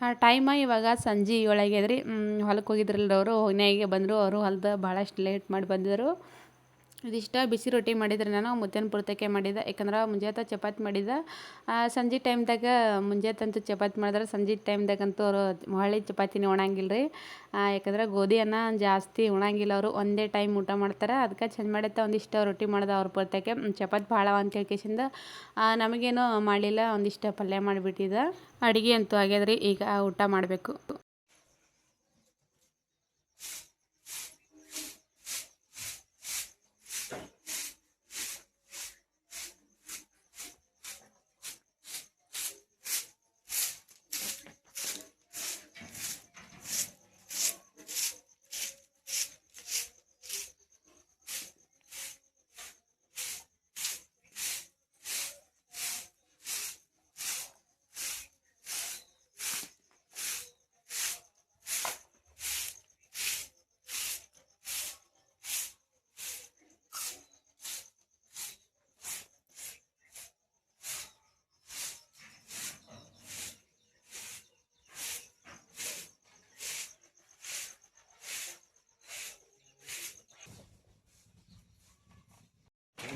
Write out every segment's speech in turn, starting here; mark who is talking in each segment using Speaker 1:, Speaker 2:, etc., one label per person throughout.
Speaker 1: ಆ ಟೈಮ ಇವಾಗ ಸಂಜೆ ಏಳಾಗ್ಯದ್ರಿ ಹೊಲಕ್ಕೆ ಹೋಗಿದ್ರಲ್ಲ ಅವರು ಹೊನ್ಯಾಗೆ ಬಂದರು, ಅವರು ಹೊಲ್ದ ಭಾಳಷ್ಟು ಲೇಟ್ ಮಾಡಿ ಬಂದಿದ್ದರು ಇದಿಷ್ಟ ಬಿಸಿ ರೊಟ್ಟಿ ಮಾಡಿದ್ರೆ ನಾನು ಮುದ್ದೆನ ಪುರ್ತಕ್ಕೆ ಮಾಡಿದ್ದೆ ಯಾಕಂದ್ರೆ ಮುಂಜಾತ ಚಪಾತಿ ಮಾಡಿದ್ದೆ ಸಂಜೆ ಟೈಮ್ದಾಗ ಮುಂಜಾತಂತೂ ಚಪಾತಿ ಮಾಡಿದ್ರೆ, ಸಂಜೆ ಟೈಮ್ದಾಗಂತೂ ಅವರು ಹೊಳ್ಳಿ ಚಪಾತಿನೇ ಉಣಂಗಿಲ್ಲ ರೀ ಯಾಕಂದ್ರೆ ಗೋಧಿ ಅನ್ನ ಜಾಸ್ತಿ ಉಣಂಗಿಲ್ಲ ಅವರು, ಒಂದೇ ಟೈಮ್ ಊಟ ಮಾಡ್ತಾರೆ. ಅದಕ್ಕೆ ಚೆಂದ ಮಾಡತ್ತ ಒಂದಿಷ್ಟು ರೊಟ್ಟಿ ಮಾಡ್ದೆ ಅವ್ರ ಪುರ್ತಕ್ಕೆ ಚಪಾತಿ ಭಾಳ ಅಂತ ಹೇಳ್ಕೇಸಿಂದ ನಮಗೇನು ಮಾಡಲಿಲ್ಲ ಒಂದಿಷ್ಟು ಪಲ್ಯ ಮಾಡಿಬಿಟ್ಟಿದ್ದೆ ಅಡುಗೆ ಅಂತೂ ಆಗ್ಯದ್ರಿ, ಈಗ ಊಟ ಮಾಡಬೇಕು.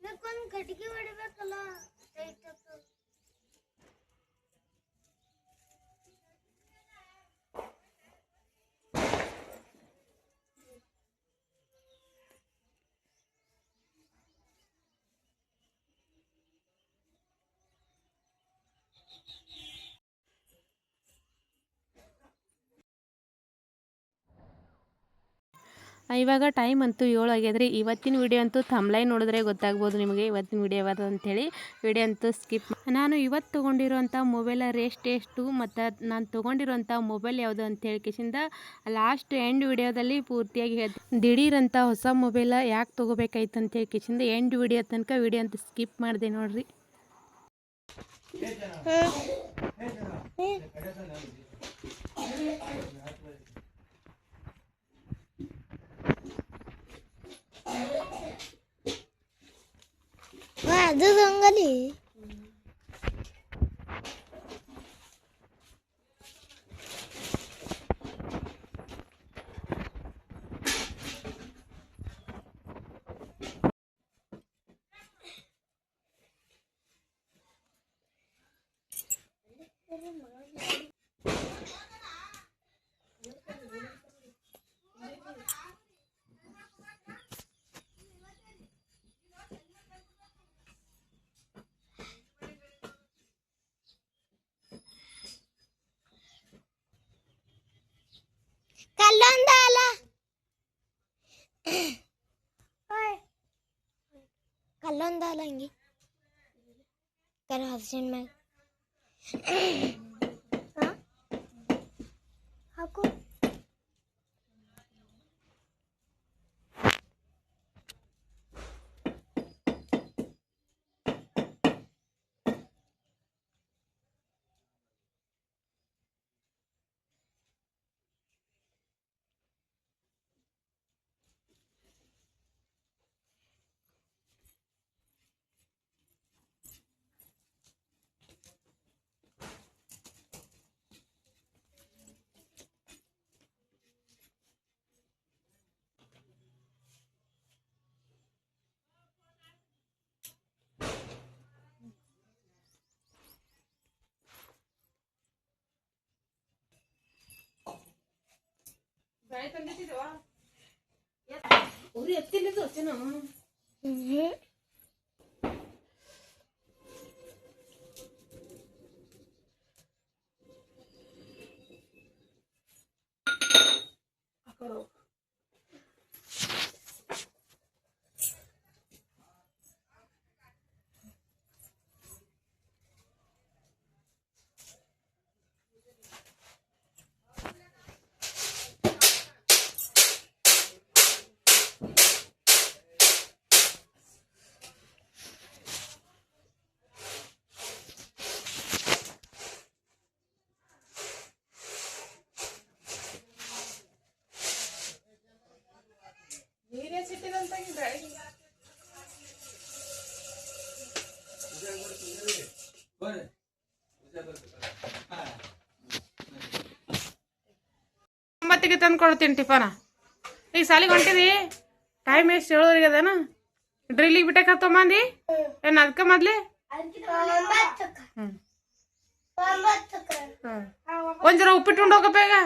Speaker 2: ಇದಕ್ಕೊಂದು ಕಟ್ಟಿಗೆ ಹೊಡಿಬೇಕಲ್ಲ
Speaker 1: ಇವಾಗ ಟೈಮ್ ಅಂತೂ ಏಳು ಆಗ್ಯದ್ರಿ. ಇವತ್ತಿನ ವಿಡಿಯೋ ಅಂತೂ ತಮ್ಲೈ ನೋಡಿದ್ರೆ ಗೊತ್ತಾಗ್ಬೋದು ನಿಮಗೆ. ಇವತ್ತಿನ ವಿಡಿಯೋ ಯಾವುದು ಅಂಥೇಳಿ ವಿಡಿಯೋ ಅಂತೂ ಸ್ಕಿಪ್ ನಾನು ಇವತ್ತು ತೊಗೊಂಡಿರೋಂಥ ಮೊಬೈಲ ರೇಸ್ಟ್ ಎಷ್ಟು, ಮತ್ತು ನಾನು ತೊಗೊಂಡಿರೋಂಥ ಮೊಬೈಲ್ ಯಾವುದು ಅಂತ ಹೇಳ್ಕೇಸಿಂದ ಲಾಸ್ಟ್ ಎಂಡ್ ವಿಡಿಯೋದಲ್ಲಿ ಪೂರ್ತಿಯಾಗಿ ಹೇಳ್ತೀನಿ ದಿಢೀರಂಥ ಹೊಸ ಮೊಬೈಲ ಯಾಕೆ ತೊಗೋಬೇಕಾಯ್ತು ಅಂತ ಹೇಳ್ಕೇಸಿಂದ ಎಂಡ್ ವಿಡಿಯೋ ತನಕ ವಿಡಿಯೋ ಅಂತ ಸ್ಕಿಪ್ ಮಾಡಿದೆ ನೋಡ್ರಿ.
Speaker 2: 嗯。嗯。哇，这是哪里？ಕಲ್ಲೊಂದ ಅಲ್ಲ ಹಂಗೆ ಕರ ಹಸಿನ
Speaker 1: ഒരു എത്തില്ല തോച്ചന അക്കടോ ತಂದು ಕೊಡ್ತೀನಿ ಟಿಫನ. ಈಗ ಸಾಲಿಗೆ ಹೊಂಟಿದಿ? ಟೈಮ್ ಎಷ್ಟು? ಹೇಳೋದ್ರಿಗೆ ಅದೇನ? ಡ್ರಿಲ್ಲಿಗೆ ಬಿಟ್ಟಕ್ಕೆ ತೊಗೊಂಬಂದಿ ಏನು ಅದಕ್ಕೆ ಮೊದ್ಲಿ? ಒಂದು ಜರ ಉಪ್ಪಿಟ್ಟು ಉಂಡು ಹೋಗಪ್ಪ ಈಗ.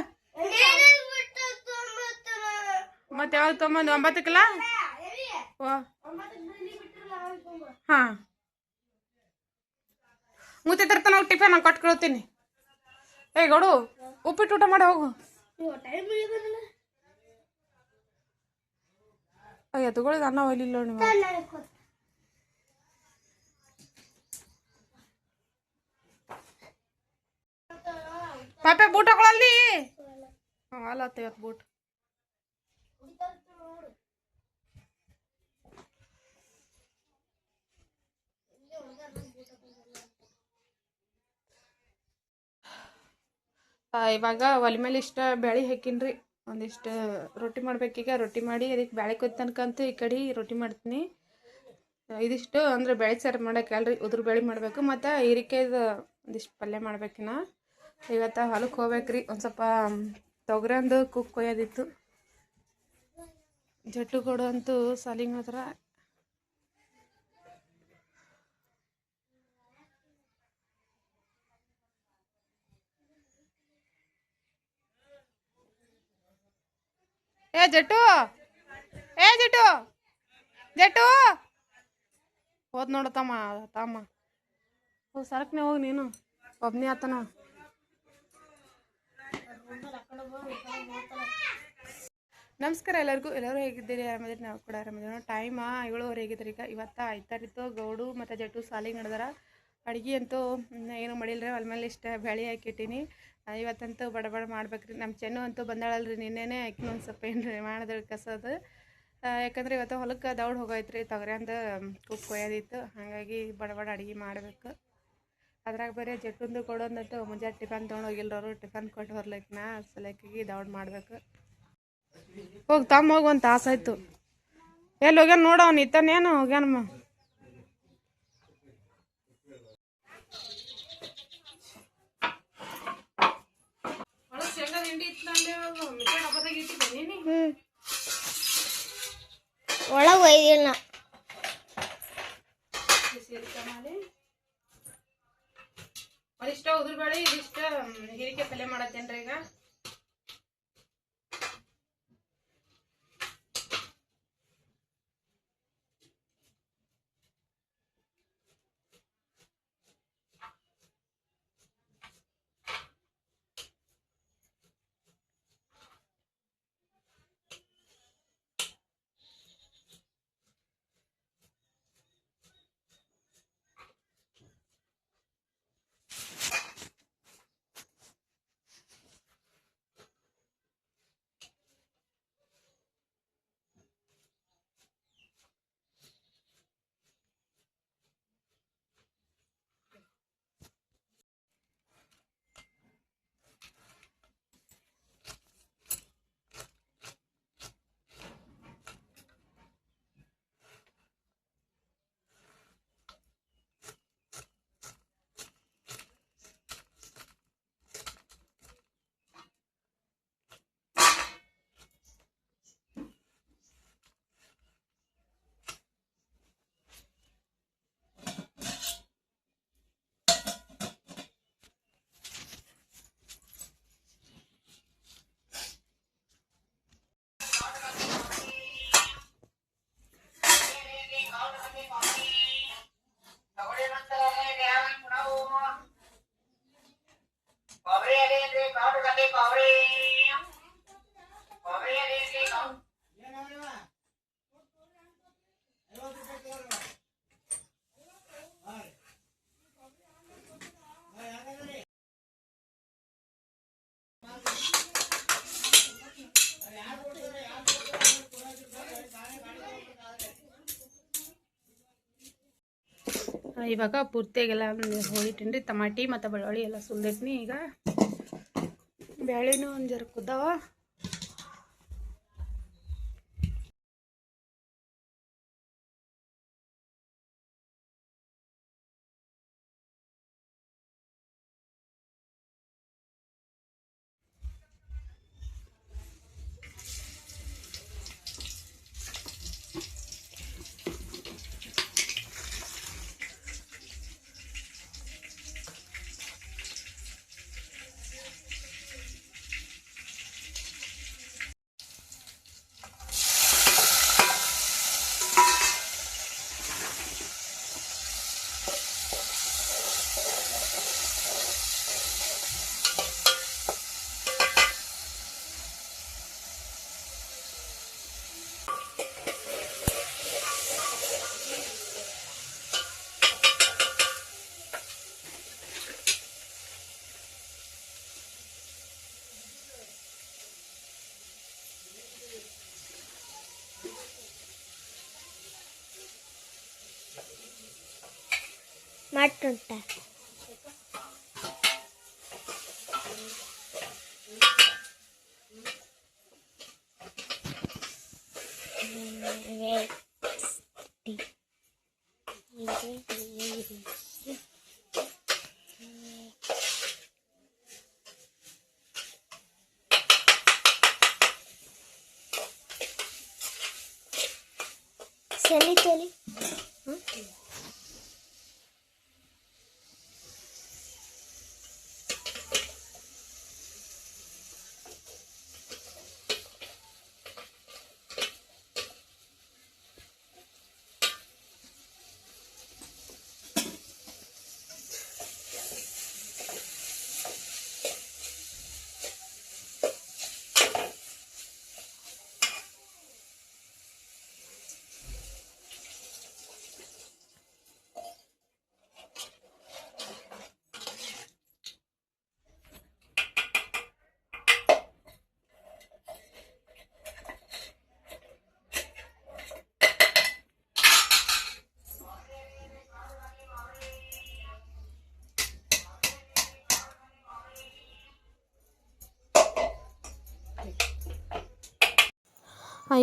Speaker 1: ಮತ್ತೆ ಯಾವಾಗ ತೊಗೊಂಬಂದು? ಒಂಬತ್ತಕ್ಕಲ್ಲ? ಹಾಂ. ಮೂತೆ ತರ್ತಾನ ಹೋಗಿ ಟಿಫನ್, ನಾನು ಕೊಟ್ಟು ಕಳ್ತೀನಿ. ಏ ಗೌಡು, ಉಪ್ಪಿಟ್ಟು ಊಟ ಮಾಡಿ ಹೋಗು. ఎత్తు కూడా అన్న వదిలిలో పాప బూట కొడాలి అలా అత్తయ్య బూట్ ಇವಾಗ ಒಲೆ ಮೇಲೆ ಇಷ್ಟ ಬ್ಯಾಳಿ ಹಾಕಿನ್ರಿ. ಒಂದಿಷ್ಟು ರೊಟ್ಟಿ ಮಾಡ್ಬೇಕೀಗ ರೊಟ್ಟಿ ಮಾಡಿ ಅದಕ್ಕೆ ಬ್ಯಾಳೆ ಅಂತೂ ಈ ಕಡೆ ರೊಟ್ಟಿ ಮಾಡ್ತೀನಿ. ಇದಿಷ್ಟು ಅಂದ್ರೆ ಬೇಳೆ ಸಾರು ಮಾಡಕ್ಕೆ ಅಲ್ರಿ. ಉದ್ರ ಬೇಳೆ ಮಾಡಬೇಕು. ಮತ್ತು ಹೀರಿಕಾಯ್ದು ಒಂದಿಷ್ಟು ಪಲ್ಯ ಮಾಡ್ಬೇಕಿನ ಇವತ್ತು ಹೊಲಕ್ಕೆ ಹೋಗ್ಬೇಕ್ರಿ. ಒಂದು ಸ್ವಲ್ಪ ತೊಗರಂದು ಕುಕ್ ಕೊಯ್ಯೋದಿತ್ತು. ಜಟ್ಟು ಕೊಡು ಅಂತೂ ಸಾಲಿಗೆ ಮಾತ್ರ ಏ ಜಟು ಏ ಜಟು ಜಟು ಹೋದ್ ನೋಡು ತಮ್ಮ ತಮ್ಮ. ಹೋಗಿ ಸರಕ್ನೆ ಹೋಗಿ ನೀನು. ಒಬ್ನೇ ಆತನ. ನಮಸ್ಕಾರ ಎಲ್ಲರಿಗೂ. ಎಲ್ಲರೂ ಹೇಗಿದ್ದೀರಿ? ಆರಾಮದಿರಿ ನಾವು ಕೂಡ ಆರಾಮಿದ್ದೀವಿ ಟೈಮ ಏಳುವರೆ ಹೇಗಿದ್ದೀರಿ ಈಗ. ಇವತ್ತು ಆಯ್ತಾರಿತ್ತು ಗೌಡು ಮತ್ತು ಜಟ್ಟು ಸಾಲಿಗೆ ನಡೆದಾರ. ಅಡುಗೆ ಅಂತೂ ಏನು ಮಾಡಿಲ್ರಿ. ರೀ ಮೇಲೆ ಇಷ್ಟ ಬೆಳೆ ಹಾಕಿಟ್ಟಿನಿ. ಇವತ್ತಂತೂ ಬಡ ಬಡ ಮಾಡ್ಬೇಕ್ರಿ. ನಮ್ಮ ಚೆನ್ನು ಅಂತೂ ಬಂದಾಳಲ್ರಿ ನಿನ್ನೆನೇ ಆಕಿನ ಒಂದು ಸ್ವಲ್ಪ ಏನು ಮಾಡಿದ್ರೆ ಕಸದು. ಯಾಕಂದ್ರೆ ಇವತ್ತು ಹೊಲಕ್ಕೆ ದೌಡ್ ಹೋಗೈತ್ರಿ ತೊಗರಿ ಅಂದ ಕುಕ್ ಕೊಯ್ಯೋದಿತ್ತು. ಹಾಗಾಗಿ ಬಡ ಬಡ ಅಡುಗೆ ಮಾಡಬೇಕು. ಅದ್ರಾಗ ಬೇರೆ ಜಟ್ಟುಂದು ಕೊಡೋದಂತೂ ಮುಂಜಾನೆ ಟಿಫನ್ ತೊಗೊಂಡು ಹೋಗಿಲ್ರವರು ಟಿಫನ್ ಕೊಟ್ಟು ಹೊರ್ಲಿಕ್ಕೆ ನಾ ಸಲಕಿಗೆ ದೌಡ್ ಮಾಡ್ಬೇಕು. ಹೋಗಿ ತಮ್ಮ ಹೋಗಿ ಒಂದು ತಾಸಾಯ್ತು ಎಲ್ಲಿ ಹೋಗ್ಯಾನ ನೋಡವ್ನು ಇತ್ತಾನೇನು ಹೋಗ್ಯಾನಮ್ಮ?
Speaker 2: ಒಳಗೆ ಒಯ್ದಿಲ್ಲ.
Speaker 1: ಅದಿಷ್ಟ ಉದುರು ಬೇಳೆ ಇದಿಷ್ಟ ಹೀರಿಕೆ ಪಲ್ಯ ಮಾಡತ್ತೇನ್ರಿ ಈಗ? ಇವಾಗ ಪೂರ್ತಿಯಾಗೆಲ್ಲ ಹೋಳಿಟ್ಟಿನ್ರಿ ಟಮಾಟಿ ಮತ್ತು ಬೆಳ್ಳುಳ್ಳಿ ಎಲ್ಲ ಸುಲ್ದಿಟ್ನಿ ಈಗ. ಬ್ಯಾಳಿನೂ ಒಂದು ಜರ ಕುದ್ದಾವ.
Speaker 2: ಮಟ್ಟುಂಟ ಚಲಿ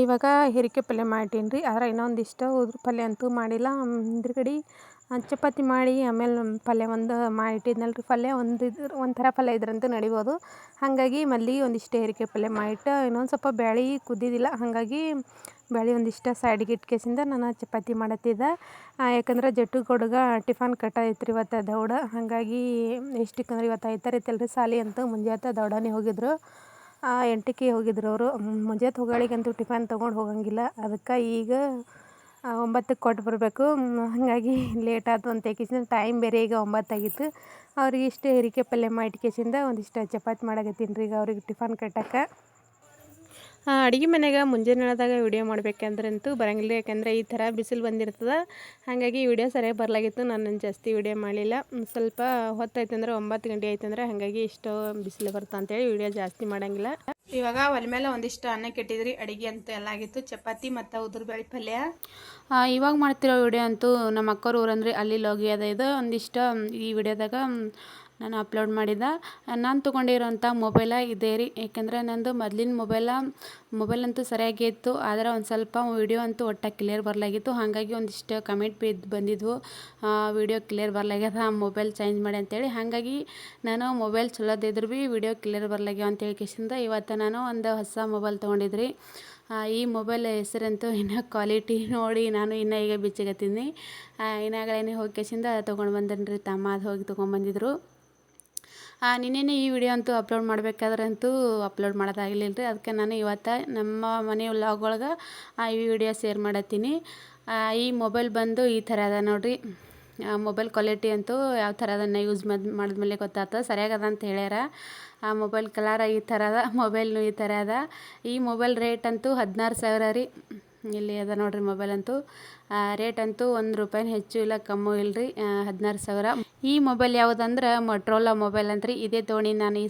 Speaker 1: ಇವಾಗ ಹೀರಿಕೆ ಪಲ್ಯ ಮಾಡ್ತೀನಿ ರೀ. ಆದ್ರೆ ಇನ್ನೊಂದಿಷ್ಟು ಉದ್ರ ಪಲ್ಯ ಅಂತೂ ಮಾಡಿಲ್ಲ. ಹಿಂದ್ಗಡೆ ಚಪಾತಿ ಮಾಡಿ ಆಮೇಲೆ ಪಲ್ಯ ಒಂದು ಮಾಡಿಟ್ಟಿದ್ನಲ್ಲ ರೀ ಪಲ್ಯ ಒಂದು ಇದ್ರ ಒಂಥರ ಪಲ್ಯ ಇದ್ರಂತೂ ನಡಿಬೋದು. ಹಾಗಾಗಿ ಮಲ್ಲಿ ಒಂದಿಷ್ಟು ಹೀರಿಕೆ ಪಲ್ಯ ಮಾಡಿಟ್ಟು ಇನ್ನೊಂದು ಸ್ವಲ್ಪ ಬ್ಯಾಳೆ ಕುದ್ದಿದ್ದಿಲ್ಲ ಹಾಗಾಗಿ ಬ್ಯಾಳೆ ಒಂದಿಷ್ಟು ಸೈಡಿಗೆ ಇಟ್ಕೇಸಿಂದ ನಾನು ಚಪಾತಿ ಮಾಡತ್ತಿದ್ದೆ. ಯಾಕಂದ್ರೆ ಜಟ್ಟು ಕೊಡುಗ ಟಿಫನ್ ಕಟ್ಟಾಯ್ತು ರೀ ಇವತ್ತು ದೌಡ. ಹಾಗಾಗಿ ಎಷ್ಟಕ್ಕಂದ್ರೆ ಇವತ್ತು ಐತಾರೈತಲ್ಲ ರೀ ಸಾಲಿ ಅಂತ ಮುಂಜಾನೆ ದೌಡನೇ ಹೋಗಿದ್ರು. ಎಂಟಕ್ಕೆ ಹೋಗಿದ್ರು ಅವರು. ಮುಂಜಾನೆ ಹೋಗಳಿಗಂತೂ ಟಿಫನ್ ತೊಗೊಂಡು ಹೋಗಂಗಿಲ್ಲ. ಅದಕ್ಕೆ ಈಗ ಆ, ಒಂಬತ್ತಕ್ಕೆ ಕೊಟ್ಟು ಬರಬೇಕು. ಹಾಗಾಗಿ ಲೇಟ್ ಆಯ್ತು ಅಂತ ಟೈಮ್ ಬೇರೆ ಈಗ ಒಂಬತ್ತಾಗಿತ್ತು ಅವ್ರಿಗೆ ಇಷ್ಟು ಹೀರಿಕೆ ಪಲ್ಯ ಮಾಡಿ ಕೇಸಿಂದ ಒಂದಿಷ್ಟು ಚಪಾತಿ ಮಾಡಕತ್ತೀನಿ ರೀ ಈಗ ಅವ್ರಿಗೆ ಟಿಫನ್ ಕಟ್ಟಕ್ಕೆ. ಅಡುಗೆ ಮನೆಗೆ ಮುಂಜಾನೆದಾಗ ವಿಡಿಯೋ ಮಾಡ್ಬೇಕಂದ್ರಂತೂ ಬರಂಗಿಲ್ಲ ಯಾಕಂದರೆ ಈ ಥರ ಬಿಸಿಲು ಬಂದಿರ್ತದೆ. ಹಾಗಾಗಿ ವಿಡಿಯೋ ಸರಿಯಾಗಿ ಬರಲಾಗಿತ್ತು ನಾನು ಜಾಸ್ತಿ ವಿಡಿಯೋ ಮಾಡಲಿಲ್ಲ. ಸ್ವಲ್ಪ ಸ್ವಲ್ಪ ಹೊತ್ತಾಯ್ತಂದ್ರೆ ಒಂಬತ್ತು ಗಂಟೆ ಆಯ್ತು ಆಯ್ತಂದ್ರೆ ಹಾಗಾಗಿ ಇಷ್ಟು ಬಿಸಿಲು ಬರ್ತಾ ಅಂತೇಳಿ ವಿಡಿಯೋ ಜಾಸ್ತಿ ಮಾಡಂಗಿಲ್ಲ. ಇವಾಗ ಒಲೆ ಮೇಲೆ ಒಂದಿಷ್ಟು ಅನ್ನ ಕೆಟ್ಟಿದ್ರಿ ಅಡುಗೆ ಅಂತೂ ಎಲ್ಲ ಆಗಿತ್ತು. ಚಪಾತಿ ಮತ್ತು ಉದುರುಬೇಳೆ ಪಲ್ಯ? ಇವಾಗ ಮಾಡ್ತಿರೋ ವಿಡಿಯೋ ಅಂತೂ ನಮ್ಮ ಅಕ್ಕವ್ರ ಊರಂದ್ರೆ ಅಲ್ಲಿ ಲೋಗಿ ಅದ. ಇದು ಒಂದಿಷ್ಟು ಈ ವಿಡಿಯೋದಾಗ ನಾನು ಅಪ್ಲೋಡ್ ಮಾಡಿದ. ನಾನು ತೊಗೊಂಡಿರೋಂಥ ಮೊಬೈಲ ಇದೇ ರೀ. ಯಾಕೆಂದರೆ ನಂದು ಮೊದ್ಲಿನ ಮೊಬೈಲ, ಮೊಬೈಲ್ ಅಂತೂ ಸರಿಯಾಗಿ ಇತ್ತು. ಆದರೆ ಒಂದು ಸ್ವಲ್ಪ ವಿಡಿಯೋ ಅಂತೂ ಒಟ್ಟ ಕ್ಲಿಯರ್ ಬರಲಾಗಿತ್ತು. ಹಾಗಾಗಿ ಒಂದಿಷ್ಟು ಕಮೆಂಟ್ ಬಿದ್ದು ಬಂದಿದ್ವು. ವೀಡಿಯೋ ಕ್ಲಿಯರ್ ಬರಲಾಗ್ಯದ ಮೊಬೈಲ್ ಚೇಂಜ್ ಮಾಡಿ ಅಂತೇಳಿ. ಹಾಗಾಗಿ ನಾನು ಮೊಬೈಲ್ ಚಲೋದಿದ್ರು ಭೀ ವಿಡಿಯೋ ಕ್ಲಿಯರ್ ಬರಲಾಗ್ಯಾವ ಅಂತ ಹೇಳ್ಕೇಶಿಂದ ಇವತ್ತು ನಾನು ಒಂದು ಹೊಸ ಮೊಬೈಲ್ ತೊಗೊಂಡಿದ್ರಿ. ಈ ಮೊಬೈಲ್ ಹೆಸರಂತೂ ಇನ್ನು ಕ್ವಾಲಿಟಿ ನೋಡಿ ನಾನು ಇನ್ನು ಈಗ ಬಿಚ್ಚಗತ್ತೀನಿ. ಇನ್ನಾಗಳೇನೆ ಹೋಗಿ ಕೇಸಿಂದ ತೊಗೊಂಡು ಬಂದನ್ರಿ. ರೀ ತಮ್ಮ ಅದು ಹೋಗಿ ತೊಗೊಂಬಂದಿದ್ರು ನಿನ್ನೆನೇ ಈ ವಿಡಿಯೋ ಅಂತೂ ಅಪ್ಲೋಡ್ ಮಾಡಬೇಕಾದ್ರೆ ಅಂತೂ ಅಪ್ಲೋಡ್ ಮಾಡೋದಾಗಲಿಲ್ಲ ರೀ ಅದಕ್ಕೆ ನಾನು ಇವತ್ತು ನಮ್ಮ ಮನೆ ಲಾಗ್ ಒಳಗೆ ಈ ವಿಡಿಯೋ ಶೇರ್ ಮಾಡತ್ತೀನಿ. ಈ ಮೊಬೈಲ್ ಬಂದು ಈ ಥರ ಅದ ನೋಡ್ರಿ. ಮೊಬೈಲ್ ಕ್ವಾಲಿಟಿ ಅಂತೂ ಯಾವ ಥರ ಅದನ್ನು ಯೂಸ್ ಮಾಡಿ, ಮಾಡಿದ್ಮೇಲೆ ಗೊತ್ತಾಗ್ತದೆ ಸರಿಯಾಗದ ಅಂತ ಹೇಳ್ಯಾರ. ಆ ಮೊಬೈಲ್ ಕಲರ್ ಈ ಥರ ಅದ ಮೊಬೈಲ್ನು ಈ ಥರ ಅದ. ಈ ಮೊಬೈಲ್ ರೇಟ್ ಅಂತೂ ಹದಿನಾರು ಸಾವಿರ ರೀ. ಇಲ್ಲಿ ಅದ ನೋಡ್ರಿ ಮೊಬೈಲ್ ಅಂತೂ. ರೇಟ್ ಅಂತೂ ಒಂದು ರೂಪಾಯಿ ಹೆಚ್ಚು ಇಲ್ಲ, ಕಮ್ಮು ಇಲ್ಲ ರೀ ಹದಿನಾರು ಸಾವಿರ. ಈ ಮೊಬೈಲ್ ಯಾವುದಂದ್ರೆ ಮೊಟ್ರೋಲಾ ಮೊಬೈಲ್ ಅಂತ್ರಿ. ಇದೇ ದೋಣಿ ನಾನು ಈ